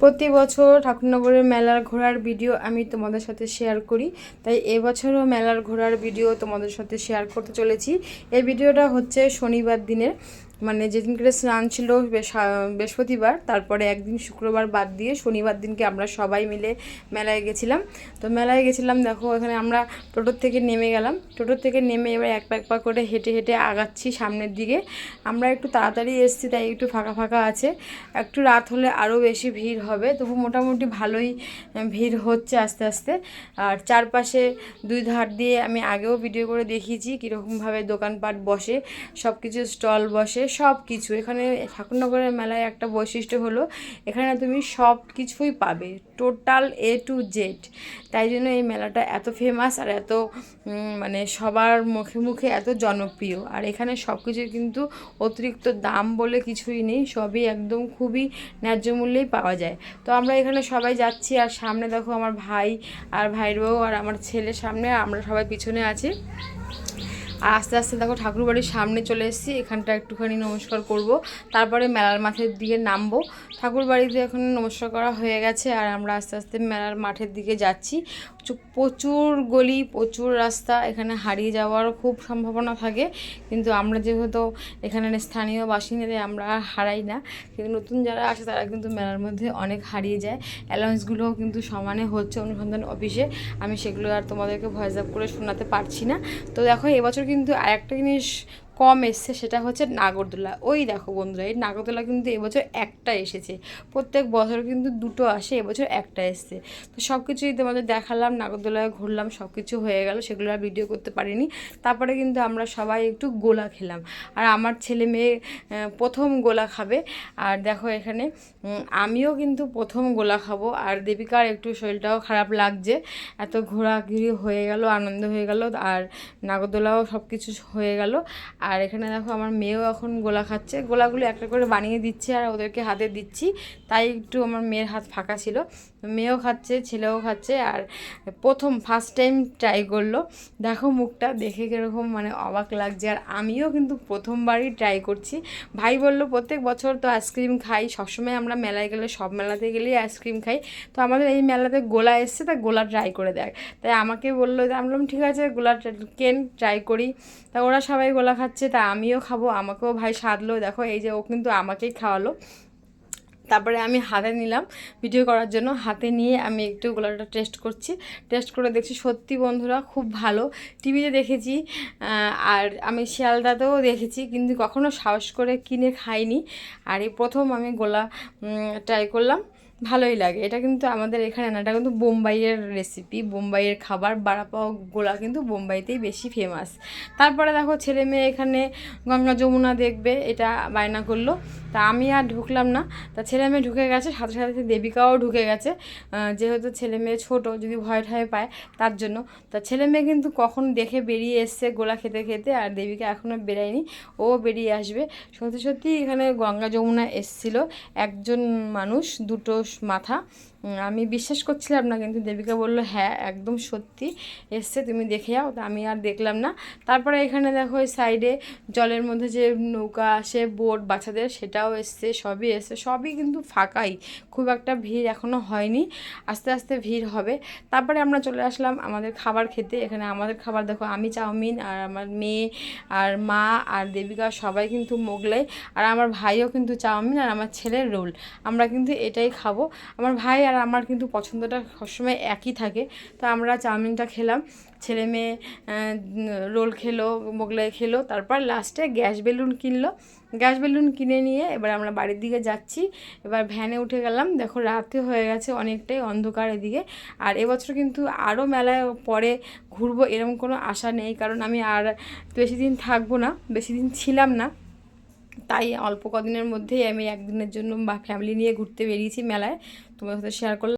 প্রতি বছর ঠাকুরনগরের মেলার ঘোরার ভিডিও আমি তোমাদের সাথে শেয়ার করি। তাই এবছরও মেলার ঘোরার ভিডিও তোমাদের সাথে শেয়ার করতে চলেছি। এই ভিডিওটা হচ্ছে শনিবার দিনের। মানে যেদিনকে স্নান ছিল বৃহস্পতিবার, তারপরে একদিন শুক্রবার বাদ দিয়ে শনিবার দিনকে আমরা সবাই মিলে মেলায় গেছিলাম। তো মেলায় গেছিলাম, দেখো এখানে আমরা টোটোর থেকে নেমে গেলাম। টোটোর থেকে নেমে এবার এক পা এক পা করে হেঁটে হেঁটে আগাচ্ছি সামনের দিকে। আমরা একটু তাড়াতাড়ি এসেছি, তাই একটু ফাঁকা ফাঁকা আছে। একটু রাত হলে আরও বেশি ভিড় হবে, তবু মোটামুটি ভালোই ভিড় হচ্ছে আস্তে আস্তে। আর চারপাশে দুই ধার দিয়ে আমি আগেও ভিডিও করে দেখিয়েছি কীরকমভাবে দোকানপাট বসে সব কিছু স্টল বসে সব কিছু এখানে ঠাকুরনগরের মেলায় একটা বৈশিষ্ট্য হলো, এখানে তুমি সব কিছুই পাবে, টোটাল এ টু জেড তাই জন্য এই মেলাটা এত ফেমাস আর এত মানে সবার মুখে মুখে এত জনপ্রিয়। আর এখানে সব কিছু কিন্তু অতিরিক্ত দাম বলে কিছুই নেই, সবই একদম খুবই ন্যায্য মূল্যেই পাওয়া যায়। তো আমরা এখানে সবাই যাচ্ছি আর সামনে দেখো আমার ভাই আর ভাইয়ের বউ আর আমার ছেলে সামনে, আমরা সবাই পিছনে আছি। আর আস্তে আস্তে দেখো ঠাকুর বাড়ির সামনে চলে এসেছি, এখানটা একটুখানি নমস্কার করব। তারপরে মেলার মাঠের দিকে নামবো। ঠাকুরবাড়িতে এখন নমস্কার করা হয়ে গেছে আর আমরা আস্তে আস্তে মেলার মাঠের দিকে যাচ্ছি। প্রচুর গলি, প্রচুর রাস্তা, এখানে হারিয়ে যাওয়ার খুব সম্ভাবনা থাকে। কিন্তু আমরা যেহেতু এখানে স্থানীয় বাসিন্দাদের আমরা হারাই না, কিন্তু নতুন যারা আসে তারা কিন্তু মেলার মধ্যে অনেক হারিয়ে যায়। অ্যালাউন্সগুলোও কিন্তু সমানে হচ্ছে অনুসন্ধান অফিসে। আমি সেগুলো আর তোমাদেরকে ভয়েস আপ করে শোনাতে পারছি না। তো দেখো, এবছর কিন্তু আরেকটা জিনিস কম এসছে সেটা হচ্ছে নাগরদোলা। ওই দেখো বন্ধুরা, এই নাগরদোলা কিন্তু এবছর একটা এসেছে। প্রত্যেক বছর কিন্তু দুটো আসে, এবছর একটা এসছে। তো সব কিছুই তোমাদের দেখালাম, নাগরদোলায় ঘুরলাম সব কিছু হয়ে গেল, সেগুলো আর ভিডিও করতে পারিনি। তারপরে কিন্তু আমরা সবাই একটু গোলা খেলাম। আর আমার ছেলে মেয়ে প্রথম গোলা খাবে। আর দেখো এখানে আমিও কিন্তু প্রথম গোলা খাব। আর দেবিকার একটু শরীরটাও খারাপ লাগছে। এত ঘোরাঘুরি হয়ে গেল, আনন্দ হয়ে গেল। আর নাগরদোলাও সব কিছু হয়ে গেল। আর এখানে দেখো আমার মেয়েও এখন গোলা খাচ্ছে। গোলাগুলো একটা করে বানিয়ে দিচ্ছে আর ওদেরকে হাতে দিচ্ছি। তাই একটু আমার মেয়ের হাত ফাঁকা ছিল। মেয়েও খাচ্ছে, ছেলেও খাচ্ছে আর প্রথম ফার্স্ট টাইম ট্রাই করল। দেখো মুখটা দেখে কীরকম মানে অবাক লাগছে। আর আমিও কিন্তু প্রথমবারই ট্রাই করছি। ভাই বলল, প্রত্যেক বছর তো আইসক্রিম খাই। সবসময় আমরা মেলায় গেলে, সব মেলাতে গেলেই আইসক্রিম খাই। তো আমাদের এই মেলাতে গোলা এসছে তা গোলা ট্রাই করে দেখ। তাই আমাকে বলল আমি বললাম, ঠিক আছে, গোলা কেন ট্রাই করি? তা ওরা সবাই গোলা খাচ্ছে। তা আমিও খাব, আমাকেও ভাই সাধলো, দেখো এই যে ও কিন্তু আমাকেই খাওয়ালো। তারপরে আমি হাতে নিলাম ভিডিও করার জন্য, হাতে নিয়ে আমি একটু গোলাটা টেস্ট করছি। টেস্ট করে দেখছি সত্যি বন্ধুরা খুব ভালো। টিভিতে দেখেছি আর আমি শিয়ালদাতেও দেখেছি, কিন্তু কখনো সাহস করে কিনে খাইনি। আর এই প্রথম আমি গোলা ট্রাই করলাম। ভালোই লাগে। এটা কিন্তু আমাদের এখানে না, এটা কিন্তু বোম্বাইয়ের রেসিপি বোম্বাইয়ের খাবার। বাড়াপাও গোলা কিন্তু বোম্বাইতেই বেশি ফেমাস তারপরে দেখো ছেলে মেয়ে এখানে গঙ্গা যমুনা দেখবে, এটা বায়না করল। তা আমি আর ঢুকলাম না। তা ছেলে মেয়ে ঢুকে গেছে, সাথে সাথে দেবিকাও ঢুকে গেছে। যেহেতু ছেলে মেয়ে ছোটো, যদি ভয় ঠয় পায় তার জন্য। তা ছেলে মেয়ে কিন্তু কখন দেখে বেরিয়ে এসছে গোলা খেতে খেতে, আর দেবিকা এখনও বেরায়নি, ও বেরিয়ে আসবে। সত্যি সত্যি এখানে গঙ্গা যমুনা এসছিল। একজন মানুষ, দুটো মাথা। আমি বিশ্বাস করছিলাম না, কিন্তু দেবিকা বলল হ্যাঁ একদম সত্যি, এসছে, তুমি দেখে যাও। তা আমি আর দেখলাম না। তারপরে এখানে দেখো, ওই সাইডে জলের মধ্যে যে নৌকা আসে, বোট, বাচ্চাদের, সেটাও এসছে, সবই এসছে, সবই কিন্তু ফাঁকাই। খুব একটা ভিড় এখনও হয়নি, আস্তে আস্তে ভিড় হবে। তারপরে আমরা চলে আসলাম আমাদের খাবার খেতে। এখানে আমাদের খাবার, দেখো, আমি চাউমিন আর আমার মেয়ে আর মা আর দেবিকা সবাই কিন্তু মোগলাই, আর আমার ভাইও কিন্তু চাউমিন আর আমার ছেলের রোল। আমরা কিন্তু এটাই খাব। আমার ভাই আর আমার কিন্তু পছন্দটা সবসময় একই থাকে। তো আমরা চাউমিনটা খেলাম। ছেলে মেয়ে রোল খেলো, মোগলাই খেলো, তারপর লাস্টে গ্যাস বেলুন কিনলো। গ্যাস বেলুন কিনে নিয়ে এবার আমরা বাড়ির দিকে যাচ্ছি। এবার ভ্যানে উঠে গেলাম। দেখো রাতে হয়ে গেছে অনেকটাই অন্ধকার এদিকে। আর এবছর কিন্তু আরও মেলায় পরে ঘুরবো এরকম কোনো আশা নেই। কারণ আমি আর বেশি দিন থাকব না, বেশি দিন ছিলাম না। তাই অল্প কদিনের মধ্যেই আমি একদিনের জন্য বা ফ্যামিলি নিয়ে ঘুরতে বেরিয়েছি মেলায়। তোমার সাথে শেয়ার করলাম।